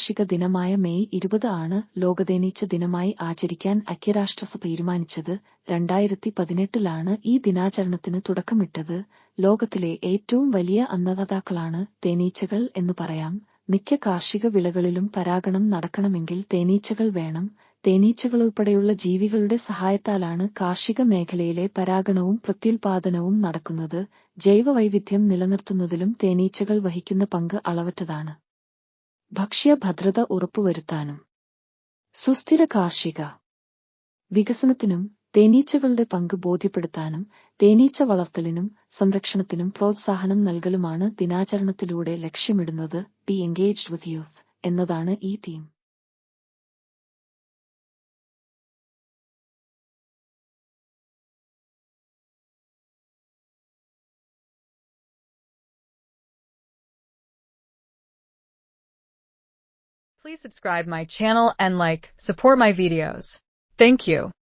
കാർഷിക ദിനമായ മെയ് ഇരുപത് ആണ് ലോകതേനീച്ച ദിനമായി ആചരിക്കാൻ ഐക്യരാഷ്ട്രസഭ തീരുമാനിച്ചത്. രണ്ടായിരത്തി പതിനെട്ടിലാണ് ഈ ദിനാചരണത്തിന് തുടക്കമിട്ടത്. ലോകത്തിലെ ഏറ്റവും വലിയ അന്നദാതാക്കളാണ് തേനീച്ചകൾ എന്ന് പറയാം. മിക്ക കാർഷിക വിളകളിലും പരാഗണം നടക്കണമെങ്കിൽ തേനീച്ചകൾ വേണം. തേനീച്ചകളുൾപ്പെടെയുള്ള ജീവികളുടെ സഹായത്താലാണ് കാർഷിക മേഖലയിലെ പരാഗണവും പ്രത്യുൽപാദനവും നടക്കുന്നത്. ജൈവവൈവിധ്യം നിലനിർത്തുന്നതിലും തേനീച്ചകൾ വഹിക്കുന്ന പങ്ക് അളവറ്റതാണ്. ഭക്ഷ്യഭദ്രത ഉറപ്പുവരുത്താനും. സുസ്ഥിര കാർഷിക. വികസനത്തിനും തേനീച്ചകളുടെ പങ്ക് ബോധ്യപ്പെടുത്താനും തേനീച്ച വളർത്തലിനും സംരക്ഷണത്തിനും പ്രോത്സാഹനം നൽകലുമാണ് ദിനാചരണത്തിലൂടെ ലക്ഷ്യമിടുന്നത് ബി എൻഗേജ്ഡ് വിത്ത് യൂത്ത് എന്നതാണ് ഈ theme. Please subscribe my channel and like, support my videos. Thank you.